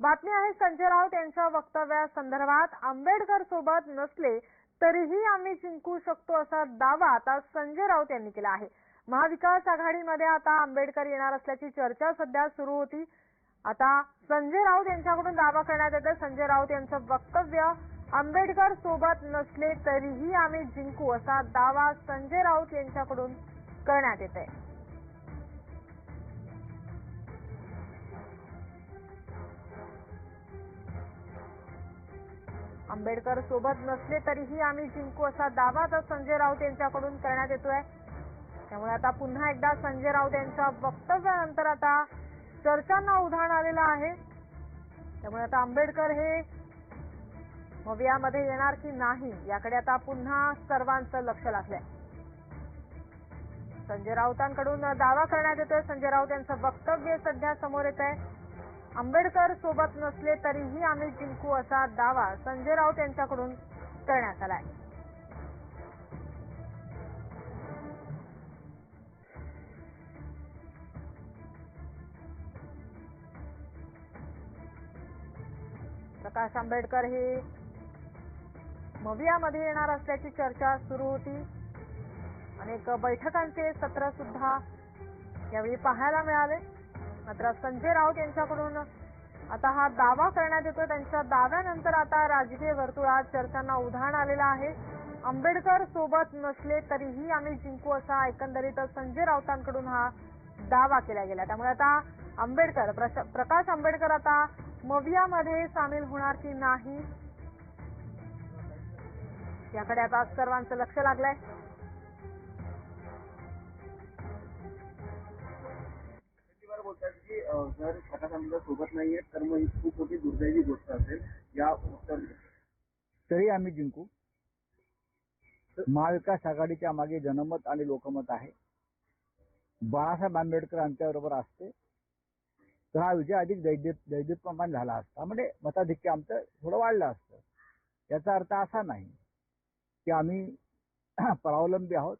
बातमी आहे संजय राऊत यांच्या वक्तव्यासंदर्भात आंबेडकर सोबत नसले तरीही आम्ही जिंकू शकतो असा दावा आता संजय राऊत यांनी केला आहे. महाविकास आघाडीमध्ये आता आंबेडकर येणार असल्याची चर्चा सध्या सुरू होती. आता संजय राऊत यांच्याकडून दावा करण्यात येतो संजय राऊत यांचं वक्तव्य आंबेडकर सोबत नसले तरीही आम्ही जिंकू असा दावा संजय राऊत यांच्याकडून करण्यात येते आंबेडकर सोबत नसले तरीही आम्ही जिंकू असा दावा तर संजय राऊत यांच्याकडून करण्यात येतोय. त्यामुळे आता पुन्हा एकदा संजय राऊत यांच्या वक्तव्यानंतर आता चर्चांना उधाण आलेलं आहे. त्यामुळे आता आंबेडकर हे मवियामध्ये येणार की नाही याकडे आता पुन्हा सर्वांचं लक्ष लागलंय. संजय राऊतांकडून दावा करण्यात येतोय. संजय राऊत यांचं वक्तव्य सध्या समोर येत आहे आंबेडकर सोबत नसले तरीही आम्ही जिंकू असा दावा संजय राऊत यांच्याकडून करण्यात आलाय. प्रकाश आंबेडकर हे मवियामध्ये येणार असल्याची चर्चा सुरू होती. अनेक बैठकांचे सत्र सुद्धा यावेळी पाहायला मिळाले. मात्र संजय राऊत यांच्याकडून आता हा दावा करण्यात येतो त्यांच्या दाव्यानंतर आता राजकीय वर्तुळात चर्चांना उधाण आलेलं आहे. आंबेडकर सोबत नसले तरीही आम्ही जिंकू असा एकंदरीत संजय राऊतांकडून हा दावा केला गेला. त्यामुळे आता आंबेडकर प्रश- प्रकाश आंबेडकर आता मवियामध्ये सामील होणार की नाही? याकडे आता सर्वांचं लक्ष लागलंय. की जर प्रकाश आंबेडकर सोबत नाहीये तर मग ही खूप मोठी दुर्दैवी गोष्ट असेल. या उत्तर तरी आम्ही जिंकू. महाविकास आघाडीच्या मागे जनमत आणि लोकमत आहे. बाळासाहेब आंबेडकर आमच्याबरोबर असते. तर हा विजय अधिक दैद्य दैदिप्यमान झाला असता. म्हणजे मताधिक्य आमचं थोडं वाढलं असतं. याचा अर्थ असा नाही की आम्ही परावलंबी आहोत.